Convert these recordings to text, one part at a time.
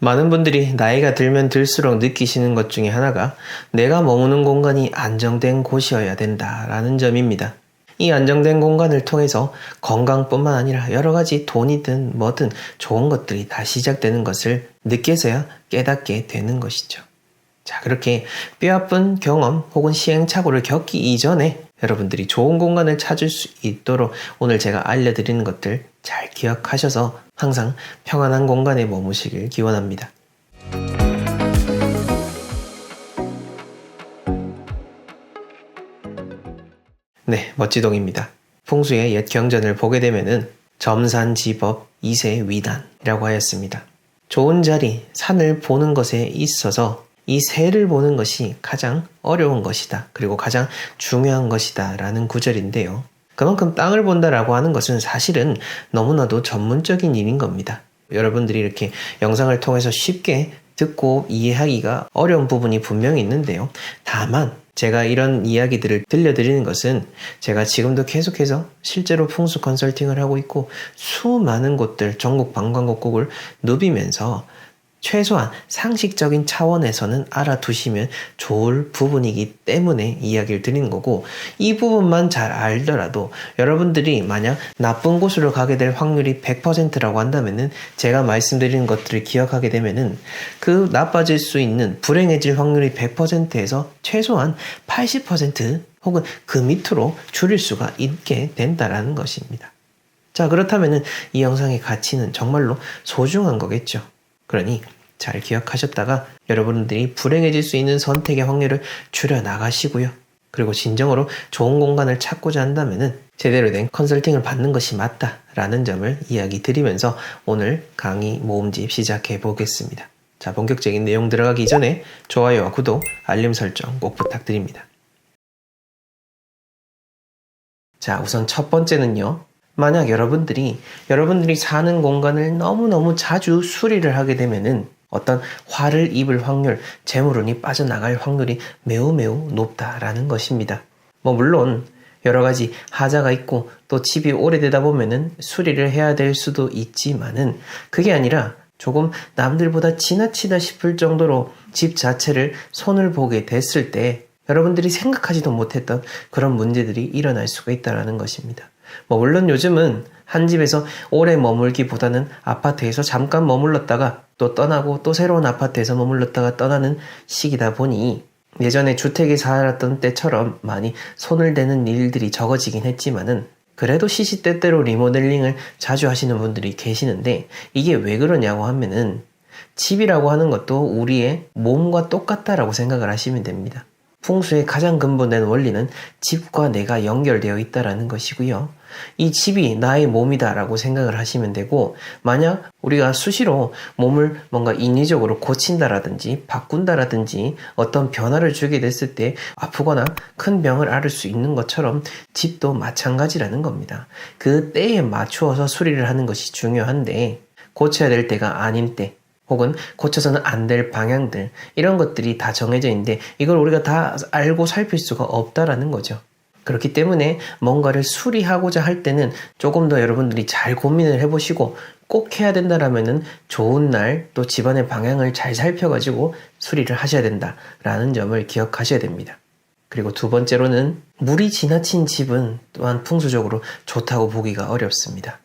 많은 분들이 나이가 들면 들수록 느끼시는 것 중에 하나가 내가 머무는 공간이 안정된 곳이어야 된다라는 점입니다. 이 안정된 공간을 통해서 건강뿐만 아니라 여러 가지 돈이든 뭐든 좋은 것들이 다 시작되는 것을 느껴서야 깨닫게 되는 것이죠. 자, 그렇게 뼈아픈 경험 혹은 시행착오를 겪기 이전에 여러분들이 좋은 공간을 찾을 수 있도록 오늘 제가 알려드리는 것들 잘 기억하셔서 항상 평안한 공간에 머무시길 기원합니다. 네, 멋지동입니다. 풍수의 옛 경전을 보게 되면은 점산지법 이세 위단이라고 하였습니다. 좋은 자리, 산을 보는 것에 있어서 이 새를 보는 것이 가장 어려운 것이다. 그리고 가장 중요한 것이다. 라는 구절인데요. 그만큼 땅을 본다라고 하는 것은 사실은 너무나도 전문적인 일인 겁니다. 여러분들이 이렇게 영상을 통해서 쉽게 듣고 이해하기가 어려운 부분이 분명히 있는데요. 다만 제가 이런 이야기들을 들려드리는 것은 제가 지금도 계속해서 실제로 풍수 컨설팅을 하고 있고 수많은 곳들 전국 관광국국을 누비면서 최소한 상식적인 차원에서는 알아두시면 좋을 부분이기 때문에 이야기를 드리는 거고 이 부분만 잘 알더라도 여러분들이 만약 나쁜 곳으로 가게 될 확률이 100%라고 한다면은 제가 말씀드리는 것들을 기억하게 되면은 그 나빠질 수 있는 불행해질 확률이 100%에서 최소한 80% 혹은 그 밑으로 줄일 수가 있게 된다라는 것입니다. 자, 그렇다면은 이 영상의 가치는 정말로 소중한 거겠죠. 그러니 잘 기억하셨다가 여러분들이 불행해질 수 있는 선택의 확률을 줄여 나가시고요. 그리고 진정으로 좋은 공간을 찾고자 한다면은 제대로 된 컨설팅을 받는 것이 맞다라는 점을 이야기 드리면서 오늘 강의 모음집 시작해 보겠습니다. 자, 본격적인 내용 들어가기 전에 좋아요와 구독, 알림 설정 꼭 부탁드립니다. 자, 우선 첫 번째는요. 만약 여러분들이 여러분들이 사는 공간을 너무너무 자주 수리를 하게 되면은 어떤 화를 입을 확률, 재물운이 빠져나갈 확률이 매우 매우 높다라는 것입니다. 뭐 물론 여러 가지 하자가 있고 또 집이 오래되다 보면은 수리를 해야 될 수도 있지만은 그게 아니라 조금 남들보다 지나치다 싶을 정도로 집 자체를 손을 보게 됐을 때 여러분들이 생각하지도 못했던 그런 문제들이 일어날 수가 있다는 것입니다. 뭐 물론 요즘은 한 집에서 오래 머물기보다는 아파트에서 잠깐 머물렀다가 또 떠나고 또 새로운 아파트에서 머물렀다가 떠나는 시기다 보니 예전에 주택에 살았던 때처럼 많이 손을 대는 일들이 적어지긴 했지만은 그래도 시시때때로 리모델링을 자주 하시는 분들이 계시는데 이게 왜 그러냐고 하면은 집이라고 하는 것도 우리의 몸과 똑같다라고 생각을 하시면 됩니다. 풍수의 가장 근본된 원리는 집과 내가 연결되어 있다라는 것이고요. 이 집이 나의 몸이다라고 생각을 하시면 되고, 만약 우리가 수시로 몸을 뭔가 인위적으로 고친다라든지 바꾼다라든지 어떤 변화를 주게 됐을 때 아프거나 큰 병을 앓을 수 있는 것처럼 집도 마찬가지라는 겁니다. 그 때에 맞추어서 수리를 하는 것이 중요한데, 고쳐야 될 때가 아닌 때, 혹은 고쳐서는 안 될 방향들 이런 것들이 다 정해져 있는데 이걸 우리가 다 알고 살필 수가 없다라는 거죠. 그렇기 때문에 뭔가를 수리하고자 할 때는 조금 더 여러분들이 잘 고민을 해보시고 꼭 해야 된다라면은 좋은 날 또 집안의 방향을 잘 살펴가지고 수리를 하셔야 된다라는 점을 기억하셔야 됩니다. 그리고 두 번째로는 물이 지나친 집은 또한 풍수적으로 좋다고 보기가 어렵습니다.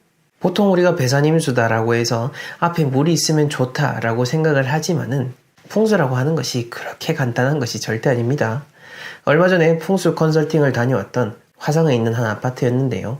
보통 우리가 배산임수다라고 해서 앞에 물이 있으면 좋다라고 생각을 하지만은 풍수라고 하는 것이 그렇게 간단한 것이 절대 아닙니다. 얼마 전에 풍수 컨설팅을 다녀왔던 화성에 있는 한 아파트였는데요.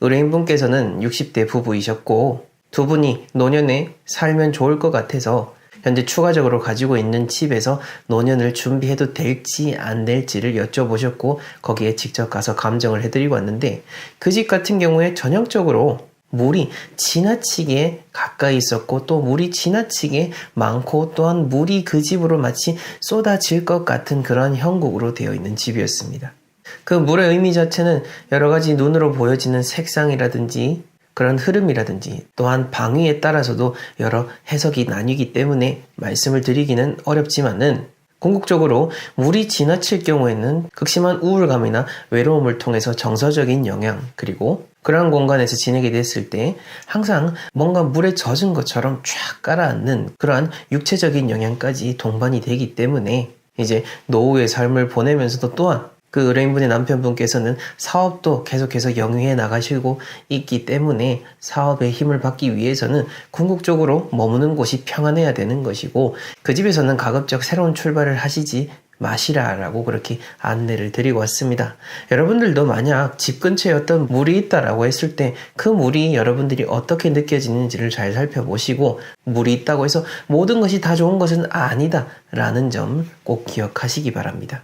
의뢰인분께서는 60대 부부이셨고 두 분이 노년에 살면 좋을 것 같아서 현재 추가적으로 가지고 있는 집에서 노년을 준비해도 될지 안 될지를 여쭤보셨고 거기에 직접 가서 감정을 해드리고 왔는데 그 집 같은 경우에 전형적으로 물이 지나치게 가까이 있었고 또 물이 지나치게 많고 또한 물이 그 집으로 마치 쏟아질 것 같은 그런 형국으로 되어 있는 집이었습니다. 그 물의 의미 자체는 여러 가지 눈으로 보여지는 색상이라든지 그런 흐름이라든지 또한 방위에 따라서도 여러 해석이 나뉘기 때문에 말씀을 드리기는 어렵지만은 궁극적으로 물이 지나칠 경우에는 극심한 우울감이나 외로움을 통해서 정서적인 영향, 그리고 그러한 공간에서 지내게 됐을 때 항상 뭔가 물에 젖은 것처럼 쫙 깔아앉는 그러한 육체적인 영향까지 동반이 되기 때문에 이제 노후의 삶을 보내면서도 또한 그 의뢰인분의 남편분께서는 사업도 계속해서 영위해 나가시고 있기 때문에 사업에 힘을 받기 위해서는 궁극적으로 머무는 곳이 평안해야 되는 것이고 그 집에서는 가급적 새로운 출발을 하시지 마시라라고 그렇게 안내를 드리고 왔습니다. 여러분들도 만약 집 근처에 어떤 물이 있다라고 했을 때 그 물이 여러분들이 어떻게 느껴지는지를 잘 살펴보시고 물이 있다고 해서 모든 것이 다 좋은 것은 아니다라는 점 꼭 기억하시기 바랍니다.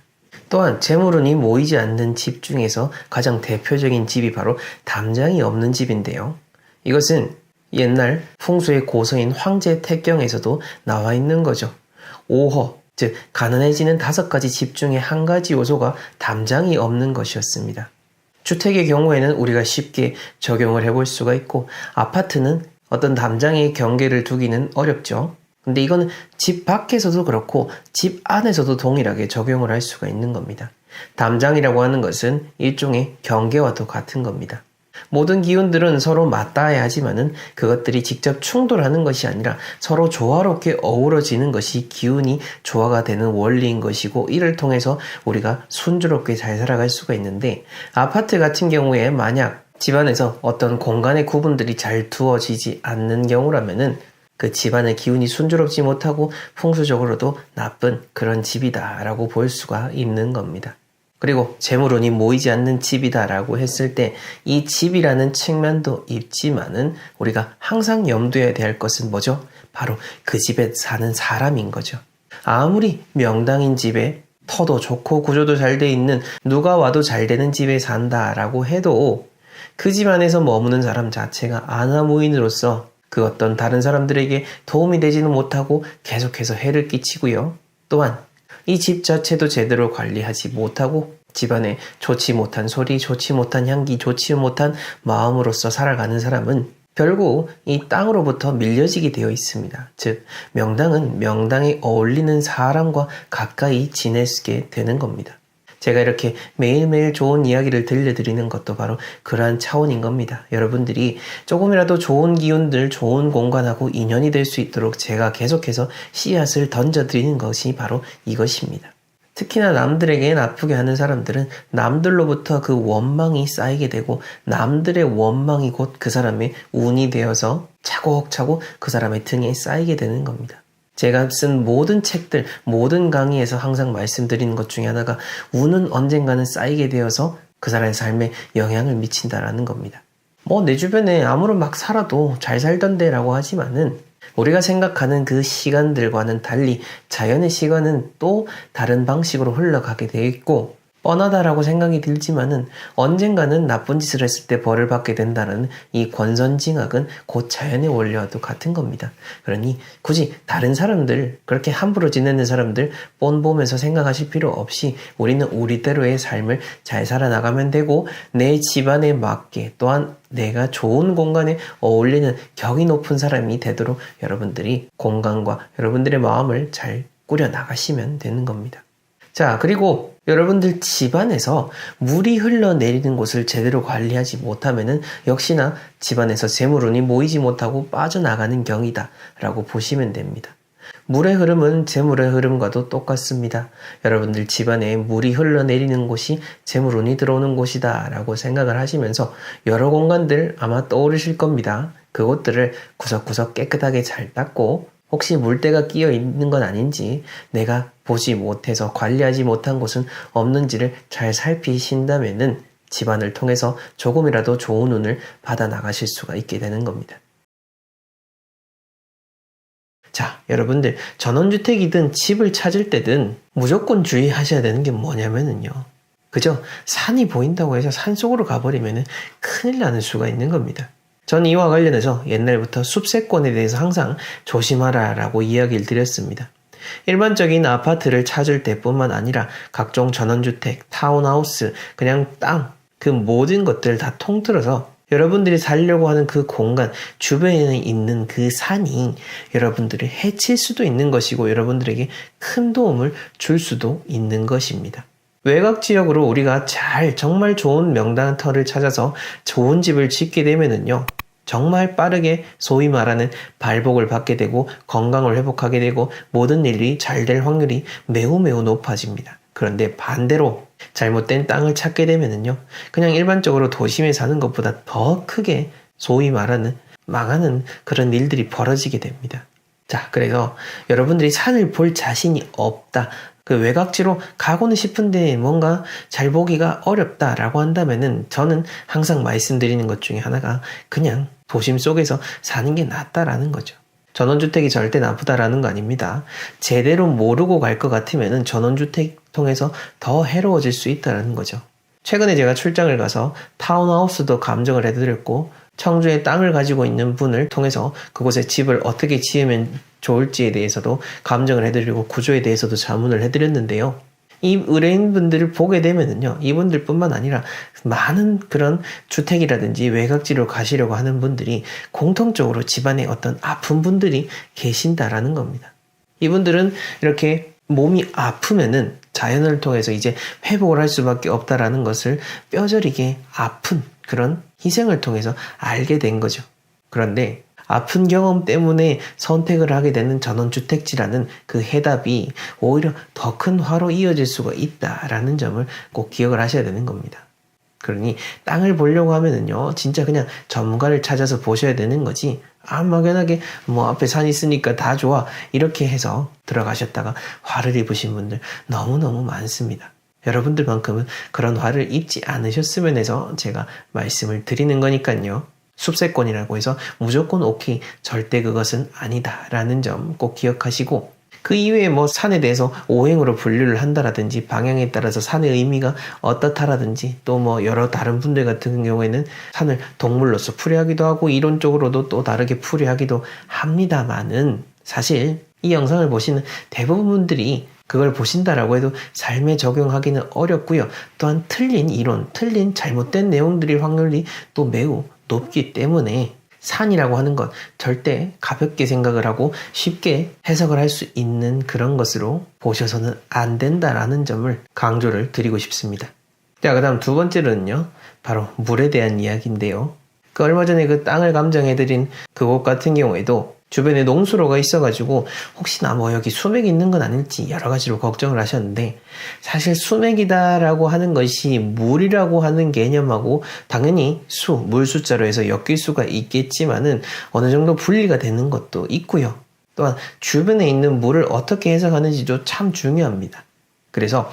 또한 재물운이 모이지 않는 집 중에서 가장 대표적인 집이 바로 담장이 없는 집인데요. 이것은 옛날 풍수의 고서인 황제 태경에서도 나와 있는 거죠. 오허, 즉 가난해지는 다섯 가지 집 중에 한 가지 요소가 담장이 없는 것이었습니다. 주택의 경우에는 우리가 쉽게 적용을 해볼 수가 있고 아파트는 어떤 담장의 경계를 두기는 어렵죠. 근데 이거는 집 밖에서도 그렇고 집 안에서도 동일하게 적용을 할 수가 있는 겁니다. 담장이라고 하는 것은 일종의 경계와도 같은 겁니다. 모든 기운들은 서로 맞닿아야 하지만은 그것들이 직접 충돌하는 것이 아니라 서로 조화롭게 어우러지는 것이 기운이 조화가 되는 원리인 것이고 이를 통해서 우리가 순조롭게 잘 살아갈 수가 있는데 아파트 같은 경우에 만약 집안에서 어떤 공간의 구분들이 잘 두어지지 않는 경우라면은 그 집안의 기운이 순조롭지 못하고 풍수적으로도 나쁜 그런 집이다라고 볼 수가 있는 겁니다. 그리고 재물운이 모이지 않는 집이다라고 했을 때 이 집이라는 측면도 있지만은 우리가 항상 염두에 대할 것은 뭐죠? 바로 그 집에 사는 사람인 거죠. 아무리 명당인 집에 터도 좋고 구조도 잘 돼 있는 누가 와도 잘 되는 집에 산다라고 해도 그 집 안에서 머무는 사람 자체가 아나무인으로서 그 어떤 다른 사람들에게 도움이 되지는 못하고 계속해서 해를 끼치고요. 또한 이 집 자체도 제대로 관리하지 못하고 집안에 좋지 못한 소리, 좋지 못한 향기, 좋지 못한 마음으로서 살아가는 사람은 결국 이 땅으로부터 밀려지게 되어 있습니다. 즉, 명당은 명당에 어울리는 사람과 가까이 지내게 되는 겁니다. 제가 이렇게 매일매일 좋은 이야기를 들려드리는 것도 바로 그러한 차원인 겁니다. 여러분들이 조금이라도 좋은 기운들, 좋은 공간하고 인연이 될 수 있도록 제가 계속해서 씨앗을 던져드리는 것이 바로 이것입니다. 특히나 남들에게 나쁘게 하는 사람들은 남들로부터 그 원망이 쌓이게 되고 남들의 원망이 곧 그 사람의 운이 되어서 차곡차곡 그 사람의 등에 쌓이게 되는 겁니다. 제가 쓴 모든 책들, 모든 강의에서 항상 말씀드리는 것 중에 하나가 운은 언젠가는 쌓이게 되어서 그 사람의 삶에 영향을 미친다라는 겁니다. 뭐 내 주변에 아무런 막 살아도 잘 살던데라고 하지만은 우리가 생각하는 그 시간들과는 달리 자연의 시간은 또 다른 방식으로 흘러가게 되어 있고 뻔하다라고 생각이 들지만은 언젠가는 나쁜 짓을 했을 때 벌을 받게 된다는 이 권선징악은 곧 자연의 원리와도 같은 겁니다. 그러니 굳이 다른 사람들 그렇게 함부로 지내는 사람들 뻔 보면서 생각하실 필요 없이 우리는 우리대로의 삶을 잘 살아나가면 되고 내 집안에 맞게 또한 내가 좋은 공간에 어울리는 격이 높은 사람이 되도록 여러분들이 공간과 여러분들의 마음을 잘 꾸려 나가시면 되는 겁니다. 자, 그리고 여러분들 집안에서 물이 흘러내리는 곳을 제대로 관리하지 못하면은 역시나 집안에서 재물운이 모이지 못하고 빠져나가는 경이다 라고 보시면 됩니다. 물의 흐름은 재물의 흐름과도 똑같습니다. 여러분들 집안에 물이 흘러내리는 곳이 재물운이 들어오는 곳이다 라고 생각을 하시면서 여러 공간들 아마 떠오르실 겁니다. 그곳들을 구석구석 깨끗하게 잘 닦고 혹시 물때가 끼어 있는 건 아닌지 내가 보지 못해서 관리하지 못한 곳은 없는지를 잘 살피신다면은 집안을 통해서 조금이라도 좋은 운을 받아 나가실 수가 있게 되는 겁니다. 자, 여러분들 전원주택이든 집을 찾을 때든 무조건 주의하셔야 되는 게 뭐냐면은요. 그죠? 산이 보인다고 해서 산 속으로 가버리면 큰일 나는 수가 있는 겁니다. 전 이와 관련해서 옛날부터 숲세권에 대해서 항상 조심하라 라고 이야기를 드렸습니다. 일반적인 아파트를 찾을 때뿐만 아니라 각종 전원주택, 타운하우스, 그냥 땅, 그 모든 것들 다 통틀어서 여러분들이 살려고 하는 그 공간, 주변에 있는 그 산이 여러분들을 해칠 수도 있는 것이고 여러분들에게 큰 도움을 줄 수도 있는 것입니다. 외곽 지역으로 우리가 잘 정말 좋은 명당 터를 찾아서 좋은 집을 짓게 되면은요. 정말 빠르게 소위 말하는 발복을 받게 되고 건강을 회복하게 되고 모든 일이 잘 될 확률이 매우 매우 높아집니다. 그런데 반대로 잘못된 땅을 찾게 되면은요. 그냥 일반적으로 도심에 사는 것보다 더 크게 소위 말하는 망하는 그런 일들이 벌어지게 됩니다. 자, 그래서 여러분들이 산을 볼 자신이 없다. 그 외곽지로 가고는 싶은데 뭔가 잘 보기가 어렵다라고 한다면은 저는 항상 말씀드리는 것 중에 하나가 그냥 도심 속에서 사는 게 낫다라는 거죠. 전원주택이 절대 나쁘다라는 거 아닙니다. 제대로 모르고 갈 것 같으면은 전원주택 통해서 더 해로워질 수 있다라는 거죠. 최근에 제가 출장을 가서 타운하우스도 감정을 해드렸고 청주에 땅을 가지고 있는 분을 통해서 그곳에 집을 어떻게 지으면 좋을지에 대해서도 감정을 해드리고 구조에 대해서도 자문을 해드렸는데요. 이 의뢰인분들을 보게 되면은요, 이분들뿐만 아니라 많은 그런 주택이라든지 외곽지로 가시려고 하는 분들이 공통적으로 집안에 어떤 아픈 분들이 계신다라는 겁니다. 이분들은 이렇게 몸이 아프면은 자연을 통해서 이제 회복을 할 수밖에 없다라는 것을 뼈저리게 아픈 그런 희생을 통해서 알게 된 거죠. 그런데 아픈 경험 때문에 선택을 하게 되는 전원주택지라는 그 해답이 오히려 더 큰 화로 이어질 수가 있다라는 점을 꼭 기억을 하셔야 되는 겁니다. 그러니 땅을 보려고 하면은요, 진짜 그냥 전문가를 찾아서 보셔야 되는 거지, 아, 막연하게 뭐 앞에 산 있으니까 다 좋아. 이렇게 해서 들어가셨다가 화를 입으신 분들 너무너무 많습니다. 여러분들만큼은 그런 화를 입지 않으셨으면 해서 제가 말씀을 드리는 거니까요. 숲세권이라고 해서 무조건 오케이, 절대 그것은 아니다라는 점 꼭 기억하시고 그 이외에 뭐 산에 대해서 오행으로 분류를 한다라든지 방향에 따라서 산의 의미가 어떻다라든지 또 뭐 여러 다른 분들 같은 경우에는 산을 동물로서 풀이하기도 하고 이론적으로도 또 다르게 풀이하기도 합니다만은 사실 이 영상을 보시는 대부분 분들이 그걸 보신다라고 해도 삶에 적용하기는 어렵고요. 또한 틀린 이론, 틀린 잘못된 내용들일 확률이 또 매우 높기 때문에 산이라고 하는 것 절대 가볍게 생각을 하고 쉽게 해석을 할 수 있는 그런 것으로 보셔서는 안 된다라는 점을 강조를 드리고 싶습니다. 자, 그 다음 두 번째로는요, 바로 물에 대한 이야기인데요. 그 얼마 전에 그 땅을 감정해드린 그곳 같은 경우에도 주변에 농수로가 있어가지고 혹시나 뭐 여기 수맥이 있는 건 아닐지 여러 가지로 걱정을 하셨는데 사실 수맥이다라고 하는 것이 물이라고 하는 개념하고 당연히 수, 물 숫자로 해서 엮일 수가 있겠지만은 어느 정도 분리가 되는 것도 있고요. 또한 주변에 있는 물을 어떻게 해석하는지도 참 중요합니다. 그래서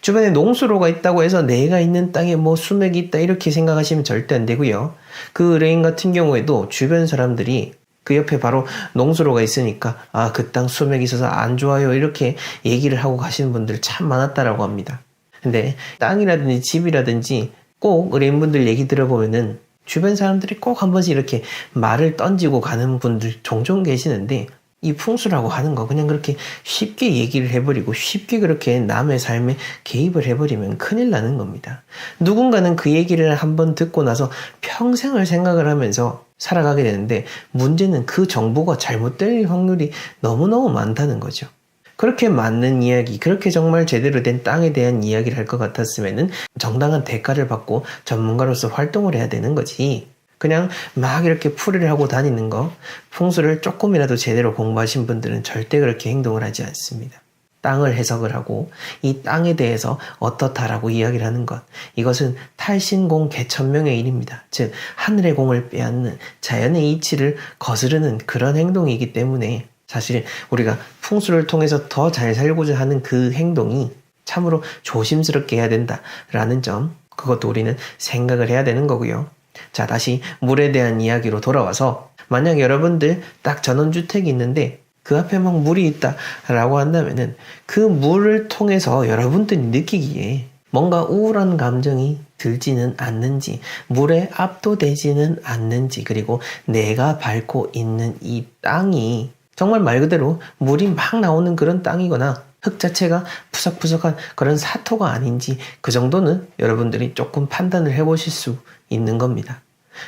주변에 농수로가 있다고 해서 내가 있는 땅에 뭐 수맥이 있다 이렇게 생각하시면 절대 안 되고요. 그 레인 같은 경우에도 주변 사람들이 그 옆에 바로 농수로가 있으니까 아 그 땅 수맥이 있어서 안 좋아요 이렇게 얘기를 하고 가시는 분들 참 많았다라고 합니다. 근데 땅이라든지 집이라든지 꼭 의뢰인분들 얘기 들어보면은 주변 사람들이 꼭 한 번씩 이렇게 말을 던지고 가는 분들 종종 계시는데 이 풍수라고 하는 거 그냥 그렇게 쉽게 얘기를 해버리고 쉽게 그렇게 남의 삶에 개입을 해버리면 큰일 나는 겁니다. 누군가는 그 얘기를 한 번 듣고 나서 평생을 생각을 하면서 살아가게 되는데 문제는 그 정보가 잘못될 확률이 너무너무 많다는 거죠. 그렇게 맞는 이야기, 그렇게 정말 제대로 된 땅에 대한 이야기를 할 것 같았으면은 정당한 대가를 받고 전문가로서 활동을 해야 되는 거지. 그냥 막 이렇게 풀이를 하고 다니는 거, 풍수를 조금이라도 제대로 공부하신 분들은 절대 그렇게 행동을 하지 않습니다. 땅을 해석을 하고 이 땅에 대해서 어떻다라고 이야기를 하는 것. 이것은 탈신공 개천명의 일입니다. 즉, 하늘의 공을 빼앗는 자연의 이치를 거스르는 그런 행동이기 때문에 사실 우리가 풍수를 통해서 더 잘 살고자 하는 그 행동이 참으로 조심스럽게 해야 된다라는 점, 그것도 우리는 생각을 해야 되는 거고요. 자, 다시 물에 대한 이야기로 돌아와서 만약 여러분들 딱 전원주택이 있는데 그 앞에 막 물이 있다라고 한다면은 그 물을 통해서 여러분들이 느끼기에 뭔가 우울한 감정이 들지는 않는지, 물에 압도되지는 않는지, 그리고 내가 밟고 있는 이 땅이 정말 말 그대로 물이 막 나오는 그런 땅이거나 흙 자체가 푸석푸석한 그런 사토가 아닌지 그 정도는 여러분들이 조금 판단을 해보실 수 있는 겁니다.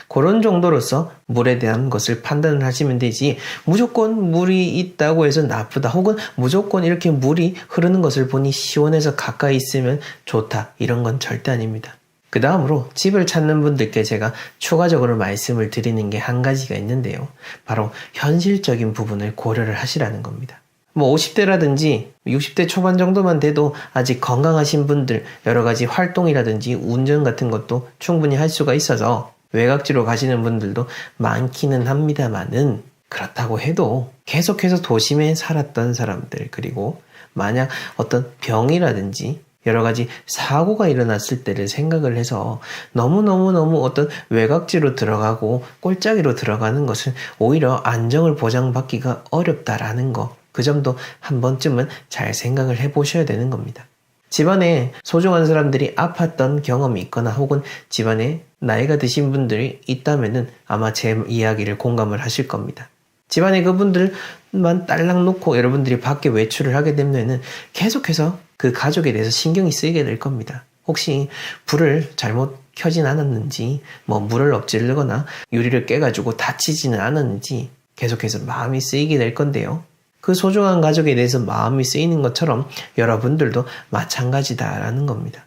그런 정도로서 물에 대한 것을 판단을 하시면 되지 무조건 물이 있다고 해서 나쁘다 혹은 무조건 이렇게 물이 흐르는 것을 보니 시원해서 가까이 있으면 좋다 이런 건 절대 아닙니다. 그 다음으로 집을 찾는 분들께 제가 추가적으로 말씀을 드리는 게 한 가지가 있는데요. 바로 현실적인 부분을 고려를 하시라는 겁니다. 뭐 50대라든지 60대 초반 정도만 돼도 아직 건강하신 분들 여러 가지 활동이라든지 운전 같은 것도 충분히 할 수가 있어서 외곽지로 가시는 분들도 많기는 합니다만은 그렇다고 해도 계속해서 도심에 살았던 사람들 그리고 만약 어떤 병이라든지 여러 가지 사고가 일어났을 때를 생각을 해서 너무너무너무 어떤 외곽지로 들어가고 꼴짜기로 들어가는 것은 오히려 안정을 보장받기가 어렵다라는 거. 그 점도 한 번쯤은 잘 생각을 해 보셔야 되는 겁니다. 집안에 소중한 사람들이 아팠던 경험이 있거나 혹은 집안에 나이가 드신 분들이 있다면은 아마 제 이야기를 공감을 하실 겁니다. 집안에 그분들만 딸랑 놓고 여러분들이 밖에 외출을 하게 되면은 계속해서 그 가족에 대해서 신경이 쓰이게 될 겁니다. 혹시 불을 잘못 켜진 않았는지, 뭐 물을 엎질르거나 유리를 깨가지고 다치지는 않았는지 계속해서 마음이 쓰이게 될 건데요. 그 소중한 가족에 대해서 마음이 쓰이는 것처럼 여러분들도 마찬가지다라는 겁니다.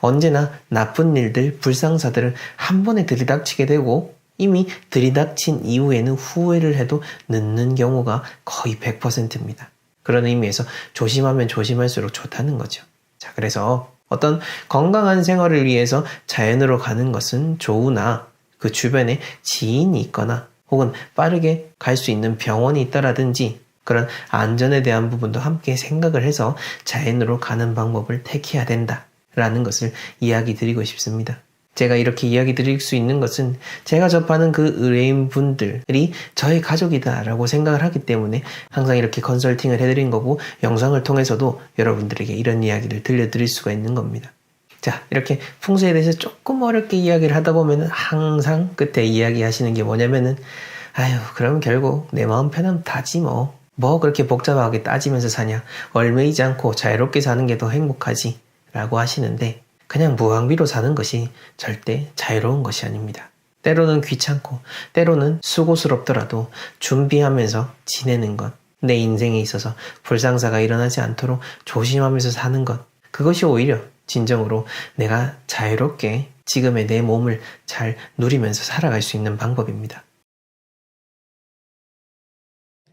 언제나 나쁜 일들, 불상사들을 한 번에 들이닥치게 되고 이미 들이닥친 이후에는 후회를 해도 늦는 경우가 거의 100%입니다. 그런 의미에서 조심하면 조심할수록 좋다는 거죠. 자, 그래서 어떤 건강한 생활을 위해서 자연으로 가는 것은 좋으나 그 주변에 지인이 있거나 혹은 빠르게 갈 수 있는 병원이 있다라든지 그런 안전에 대한 부분도 함께 생각을 해서 자연으로 가는 방법을 택해야 된다 라는 것을 이야기 드리고 싶습니다. 제가 이렇게 이야기 드릴 수 있는 것은 제가 접하는 그 의뢰인 분들이 저의 가족이다라고 생각을 하기 때문에 항상 이렇게 컨설팅을 해드린 거고 영상을 통해서도 여러분들에게 이런 이야기를 들려드릴 수가 있는 겁니다. 자, 이렇게 풍수에 대해서 조금 어렵게 이야기를 하다 보면은 항상 끝에 이야기 하시는 게 뭐냐면은 아유, 그럼 결국 내 마음 편하면 다지 뭐. 뭐 그렇게 복잡하게 따지면서 사냐. 얼매이지 않고 자유롭게 사는 게 더 행복하지. 라고 하시는데 그냥 무방비로 사는 것이 절대 자유로운 것이 아닙니다. 때로는 귀찮고, 때로는 수고스럽더라도 준비하면서 지내는 것, 내 인생에 있어서 불상사가 일어나지 않도록 조심하면서 사는 것, 그것이 오히려 진정으로 내가 자유롭게 지금의 내 몸을 잘 누리면서 살아갈 수 있는 방법입니다.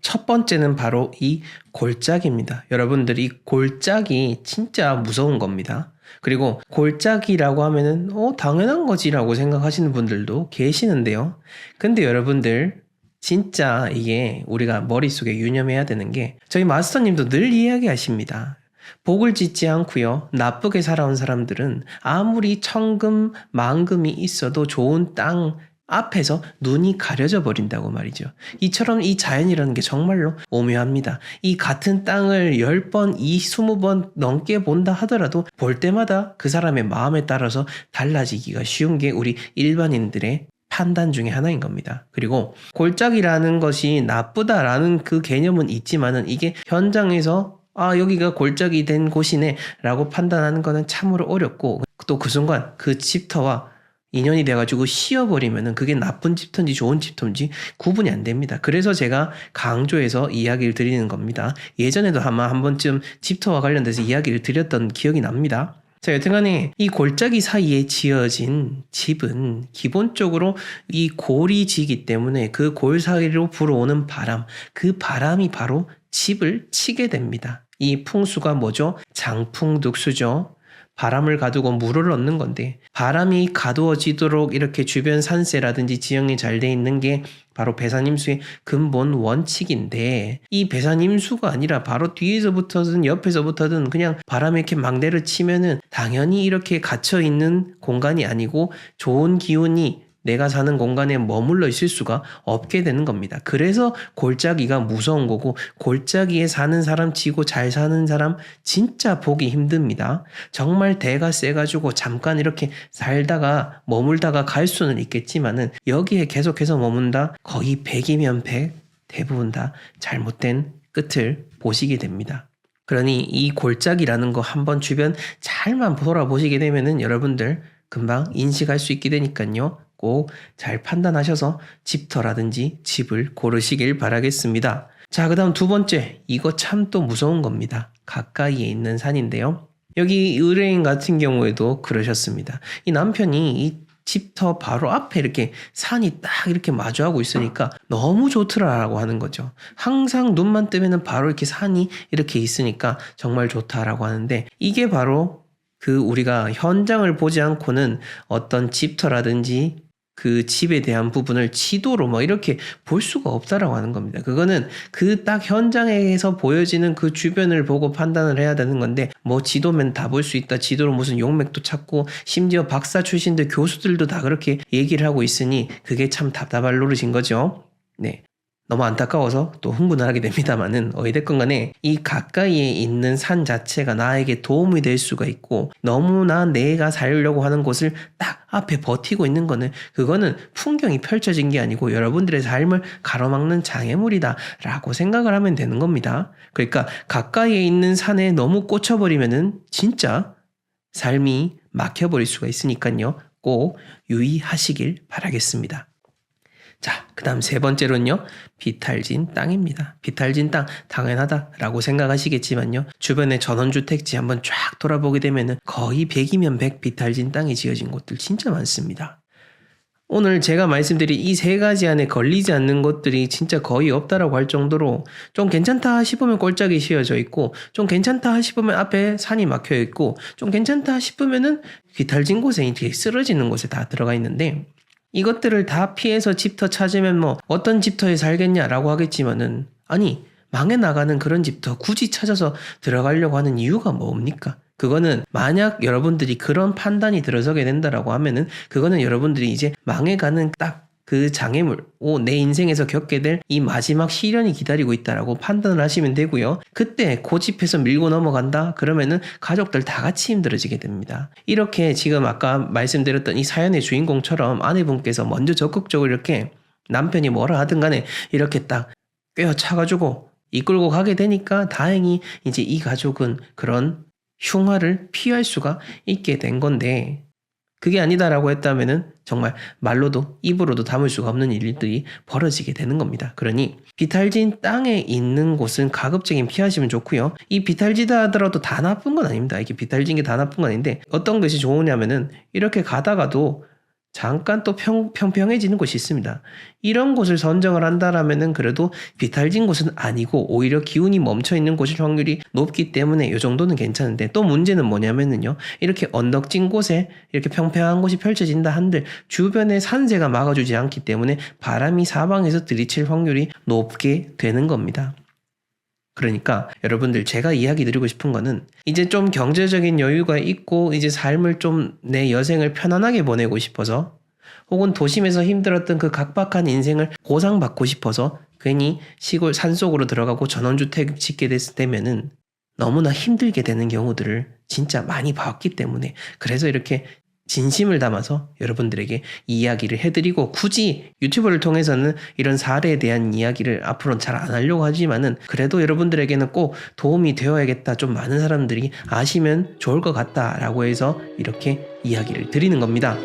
첫 번째는 바로 이 골짜기입니다. 여러분들이 골짜기 진짜 무서운 겁니다. 그리고 골짜기라고 하면은 어 당연한 거지라고 생각하시는 분들도 계시는데요. 근데 여러분들 진짜 이게 우리가 머릿속에 유념해야 되는 게 저희 마스터님도 늘 이야기하십니다. 복을 짓지 않고요. 나쁘게 살아온 사람들은 아무리 천금, 만금이 있어도 좋은 땅 앞에서 눈이 가려져 버린다고 말이죠. 이처럼 이 자연이라는 게 정말로 오묘합니다. 이 같은 땅을 10번, 20번 넘게 본다 하더라도 볼 때마다 그 사람의 마음에 따라서 달라지기가 쉬운 게 우리 일반인들의 판단 중에 하나인 겁니다. 그리고 골짜기라는 것이 나쁘다라는 그 개념은 있지만은 이게 현장에서 아, 여기가 골짜기 된 곳이네 라고 판단하는 거는 참으로 어렵고 또 그 순간 그 집터와 인연이 돼가지고 씌어버리면은 그게 나쁜 집터인지 좋은 집터인지 구분이 안 됩니다. 그래서 제가 강조해서 이야기를 드리는 겁니다. 예전에도 아마 한 번쯤 집터와 관련돼서 이야기를 드렸던 기억이 납니다. 자, 여튼간에 이 골짜기 사이에 지어진 집은 기본적으로 이 골이 지기 때문에 그 골 사이로 불어오는 바람, 그 바람이 바로 집을 치게 됩니다. 이 풍수가 뭐죠? 장풍둑수죠. 바람을 가두고 물을 얻는 건데 바람이 가두어지도록 이렇게 주변 산세라든지 지형이 잘 돼 있는 게 바로 배산임수의 근본 원칙인데 이 배산임수가 아니라 바로 뒤에서부터든 옆에서부터든 그냥 바람에 이렇게 망대를 치면은 당연히 이렇게 갇혀 있는 공간이 아니고 좋은 기운이 내가 사는 공간에 머물러 있을 수가 없게 되는 겁니다. 그래서 골짜기가 무서운 거고 골짜기에 사는 사람 치고 잘 사는 사람 진짜 보기 힘듭니다. 정말 대가 세가지고 잠깐 이렇게 살다가 머물다가 갈 수는 있겠지만은 여기에 계속해서 머문다 거의 100이면 100 대부분 다 잘못된 끝을 보시게 됩니다. 그러니 이 골짜기라는 거 한번 주변 잘만 돌아보시게 되면은 여러분들 금방 인식할 수 있게 되니까요. 꼭 잘 판단하셔서 집터라든지 집을 고르시길 바라겠습니다. 자, 그 다음 두 번째. 이거 참 또 무서운 겁니다. 가까이에 있는 산인데요. 여기 의뢰인 같은 경우에도 그러셨습니다. 이 남편이 이 집터 바로 앞에 이렇게 산이 딱 이렇게 마주하고 있으니까 너무 좋더라라고 하는 거죠. 항상 눈만 뜨면은 바로 이렇게 산이 이렇게 있으니까 정말 좋다라고 하는데 이게 바로 그 우리가 현장을 보지 않고는 어떤 집터라든지 그 집에 대한 부분을 지도로 뭐 이렇게 볼 수가 없다라고 하는 겁니다. 그거는 그 딱 현장에서 보여지는 그 주변을 보고 판단을 해야 되는 건데 뭐 지도면 다 볼 수 있다. 지도로 무슨 용맥도 찾고 심지어 박사 출신들 교수들도 다 그렇게 얘기를 하고 있으니 그게 참 답답할 노릇인 거죠. 네. 너무 안타까워서 또 흥분을 하게 됩니다만은 어찌됐건 간에 이 가까이에 있는 산 자체가 나에게 도움이 될 수가 있고 너무나 내가 살려고 하는 곳을 딱 앞에 버티고 있는 거는 그거는 풍경이 펼쳐진 게 아니고 여러분들의 삶을 가로막는 장애물이다 라고 생각을 하면 되는 겁니다. 그러니까 가까이에 있는 산에 너무 꽂혀버리면은 진짜 삶이 막혀버릴 수가 있으니까요. 꼭 유의하시길 바라겠습니다. 자, 그 다음 세 번째로는요, 비탈진 땅입니다. 비탈진 땅, 당연하다라고 생각하시겠지만요, 주변에 전원주택지 한번 쫙 돌아보게 되면은 거의 100이면 100 비탈진 땅이 지어진 곳들 진짜 많습니다. 오늘 제가 말씀드린 이 세 가지 안에 걸리지 않는 것들이 진짜 거의 없다라고 할 정도로 좀 괜찮다 싶으면 꼴짝이 씌어져 있고 좀 괜찮다 싶으면 앞에 산이 막혀 있고 좀 괜찮다 싶으면은 비탈진 곳에 이렇게 쓰러지는 곳에 다 들어가 있는데 이것들을 다 피해서 집터 찾으면 뭐 어떤 집터에 살겠냐라고 하겠지만은 아니 망해 나가는 그런 집터 굳이 찾아서 들어가려고 하는 이유가 뭡니까? 그거는 만약 여러분들이 그런 판단이 들어서게 된다라고 하면은 그거는 여러분들이 이제 망해가는 딱 그 장애물, 오, 내 인생에서 겪게 될 이 마지막 시련이 기다리고 있다라고 판단을 하시면 되고요. 그때 고집해서 밀고 넘어간다? 그러면은 가족들 다 같이 힘들어지게 됩니다. 이렇게 지금 아까 말씀드렸던 이 사연의 주인공처럼 아내분께서 먼저 적극적으로 이렇게 남편이 뭐라 하든 간에 이렇게 딱 꿰어차가지고 이끌고 가게 되니까 다행히 이제 이 가족은 그런 흉화를 피할 수가 있게 된 건데 그게 아니다라고 했다면은 정말 말로도 입으로도 담을 수가 없는 일들이 벌어지게 되는 겁니다. 그러니 비탈진 땅에 있는 곳은 가급적인 피하시면 좋고요. 이 비탈지다 하더라도 다 나쁜 건 아닙니다. 이게 비탈진 게 다 나쁜 건 아닌데 어떤 것이 좋으냐면은 이렇게 가다가도 잠깐 또 평, 평평해지는 곳이 있습니다. 이런 곳을 선정을 한다라면은 그래도 비탈진 곳은 아니고 오히려 기운이 멈춰 있는 곳일 확률이 높기 때문에 이 정도는 괜찮은데 또 문제는 뭐냐면은요. 이렇게 언덕진 곳에 이렇게 평평한 곳이 펼쳐진다 한들 주변에 산세가 막아주지 않기 때문에 바람이 사방에서 들이칠 확률이 높게 되는 겁니다. 그러니까 여러분들 제가 이야기 드리고 싶은 거는 이제 좀 경제적인 여유가 있고 이제 삶을 좀 내 여생을 편안하게 보내고 싶어서 혹은 도심에서 힘들었던 그 각박한 인생을 보상받고 싶어서 괜히 시골 산속으로 들어가고 전원주택 짓게 됐을 때면은 너무나 힘들게 되는 경우들을 진짜 많이 봤기 때문에 그래서 이렇게 진심을 담아서 여러분들에게 이야기를 해드리고 굳이 유튜브를 통해서는 이런 사례에 대한 이야기를 앞으로는 잘 안 하려고 하지만은 그래도 여러분들에게는 꼭 도움이 되어야겠다. 좀 많은 사람들이 아시면 좋을 것 같다라고 해서 이렇게 이야기를 드리는 겁니다.